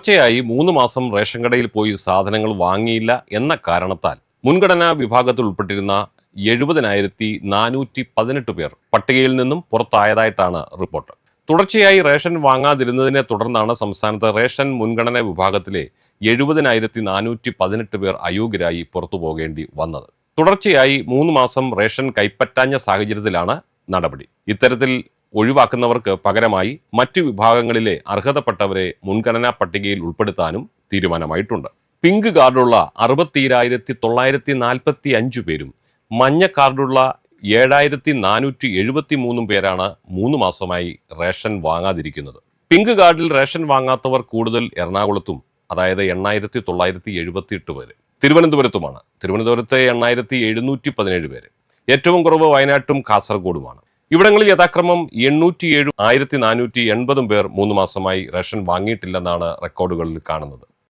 തുടർച്ചയായി മൂന്ന് മാസം റേഷൻ കടയിൽ പോയി സാധനങ്ങൾ വാങ്ങിയില്ല എന്ന കാരണത്താൽ മുൻഗണനാ വിഭാഗത്തിൽ ഉൾപ്പെട്ടിരുന്ന എഴുപതിനായിരത്തി നാനൂറ്റി പതിനെട്ട് പേർ പട്ടികയിൽ നിന്നും പുറത്തായതായിട്ടാണ് റിപ്പോർട്ട്. തുടർച്ചയായി റേഷൻ വാങ്ങാതിരുന്നതിനെ തുടർന്നാണ് സംസ്ഥാനത്ത് റേഷൻ മുൻഗണനാ വിഭാഗത്തിലെ എഴുപതിനായിരത്തി നാനൂറ്റി പതിനെട്ട് പേർ അയോഗ്യരായി പുറത്തു പോകേണ്ടി വന്നത്. തുടർച്ചയായി മൂന്ന് മാസം റേഷൻ കൈപ്പറ്റാഞ്ഞ സാഹചര്യത്തിലാണ് നടപടി. ഇത്തരത്തിൽ ഒഴിവാക്കുന്നവർക്ക് പകരമായി മറ്റു വിഭാഗങ്ങളിലെ അർഹതപ്പെട്ടവരെ മുൻഗണനാ പട്ടികയിൽ ഉൾപ്പെടുത്താനും തീരുമാനമായിട്ടുണ്ട്. പിങ്ക് കാർഡുള്ള അറുപത്തിരായിരത്തി തൊള്ളായിരത്തി നാൽപ്പത്തി അഞ്ചു പേരും മഞ്ഞ കാർഡുള്ള ഏഴായിരത്തി നാനൂറ്റി എഴുപത്തി മൂന്നും പേരാണ് മൂന്ന് മാസമായി റേഷൻ വാങ്ങാതിരിക്കുന്നത്. പിങ്ക് കാർഡിൽ റേഷൻ വാങ്ങാത്തവർ കൂടുതൽ എറണാകുളത്തും അതായത് എണ്ണായിരത്തി തൊള്ളായിരത്തി എഴുപത്തി എട്ട് പേര്. തിരുവനന്തപുരത്തുമാണ്. തിരുവനന്തപുരത്തെ എണ്ണായിരത്തി എഴുന്നൂറ്റി പതിനേഴ് പേര്. ഏറ്റവും കുറവ് വയനാട്ടും കാസർഗോഡുമാണ്. ഇവിടങ്ങളിൽ യഥാക്രമം എണ്ണൂറ്റിയേഴും ആയിരത്തി നാനൂറ്റി എൺപതും പേർ മൂന്ന് മാസമായി റേഷൻ വാങ്ങിയിട്ടില്ലെന്നാണ് റെക്കോർഡുകളിൽ കാണുന്നത്.